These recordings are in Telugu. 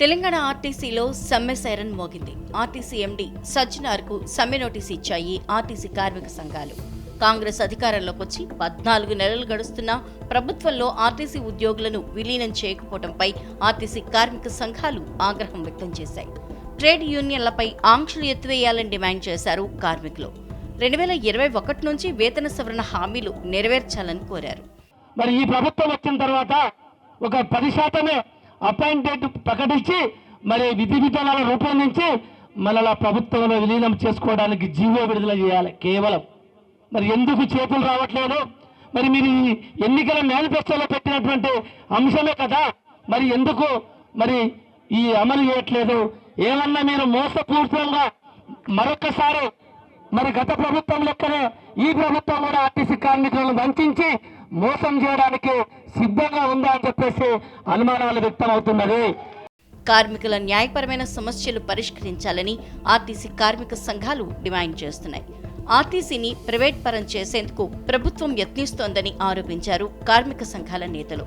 తెలంగాణ ఆర్టీసీలో సమ్మె సైరన్ మోగింది. ఆర్టీసీ ఎండీ సజ్జనార్కు సమ్మె నోటీసు ఇచ్చాయి ఆర్టీసీ కార్మిక సంఘాలు. కాంగ్రెస్ అధికారంలోకి వచ్చి పద్నాలుగు నెలలు గడుస్తున్నా ప్రభుత్వంలో ఆర్టీసీ ఉద్యోగులను విలీనం చేయకపోవడంపై ఆర్టీసీ కార్మిక సంఘాలు ఆగ్రహం వ్యక్తం చేశాయి. ట్రేడ్ యూనియన్లపై ఆంక్షలు ఎత్తివేయాలని డిమాండ్ చేశారు కార్మికులు. రెండు వేల ఇరవై ఒకటి నుంచి వేతన సవరణ హామీలు నెరవేర్చాలని కోరారు. మరి ఈ ప్రభుత్వం వచ్చిన తర్వాత ఒక పది శాతమే అపాయింటెడ్ ప్రకటించి మరి విధి విధానాలు రూపొందించి మళ్ళా ప్రభుత్వంలో విలీనం చేసుకోవడానికి జీవో విడుదల చేయాలి కేవలం. మరి ఎందుకు చేతులు రావట్లేదు? మరి మీరు ఈ ఎన్నికల మేనిఫెస్టోలో పెట్టినటువంటి అంశమే కదా? మరి ఎందుకు మరి ఈ అమలు చేయట్లేదు? ఏమన్నా మీరు మోసపూర్తంగా మరొకసారి మరి గత ప్రభుత్వం లెక్కనే ఈ ప్రభుత్వం కూడా ఆర్టీసీ కార్మికులను వంచి మోసం చేయడానికి సిద్ధంగా ఉందా అని చెప్పేసి అనుమానాలు వ్యక్తం అవుతున్నది కార్మికుల న్యాయపరమైన సమస్యలు పరిష్కరించాలని ఆర్టీసీ కార్మిక సంఘాలు డిమాండ్ చేస్తున్నాయి. ఆర్టీసీని ప్రైవేట్ పరం చేసేందుకు ప్రభుత్వం యత్నిస్తోందని ఆరోపించారు కార్మిక సంఘాల నేతలు.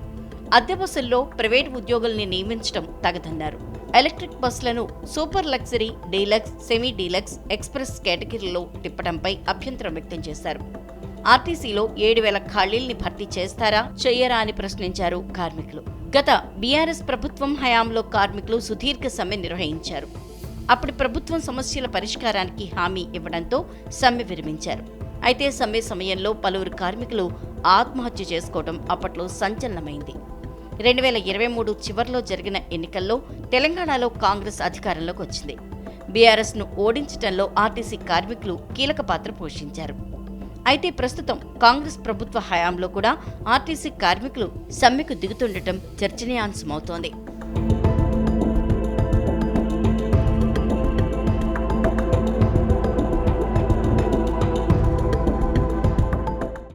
అద్దె బస్సుల్లో ప్రైవేట్ ఉద్యోగుల్ని నియమించడం తగదన్నారు. ఎలక్ట్రిక్ బస్సులను super luxury deluxe semi deluxe express కేటగిరీలో తిప్పడంపై అభ్యంతరం వ్యక్తం చేశారు. ఆర్టీసీలో ఏడు వేల ఖాళీల్ని భర్తీ చేస్తారా? చెయ్యరా అని ప్రశ్నించారు కార్మికులు. గత బీఆర్ఎస్ ప్రభుత్వం హయాంలో కార్మికులు సుదీర్ఘ సమ్మె నిర్వహించారు. అప్పటి ప్రభుత్వం సమస్యల పరిష్కారానికి హామీ ఇవ్వడంతో సమ్మె విరమించారు. అయితే సమ్మె సమయంలో పలువురు కార్మికులు ఆత్మహత్య చేసుకోవడం అప్పట్లో సంచలనమైంది. రెండు వేల ఇరవై మూడు చివరిలో జరిగిన ఎన్నికల్లో తెలంగాణలో కాంగ్రెస్ అధికారంలోకి వచ్చింది. బీఆర్ఎస్ను ఓడించడంలో ఆర్టీసీ కార్మికులు కీలక పాత్ర పోషించారు. అయితే ప్రస్తుతం కాంగ్రెస్ ప్రభుత్వ హయాంలో కూడా ఆర్టీసీ కార్మికులు సమ్మెకు దిగుతుండటం చర్చనీయాంశమవుతోంది.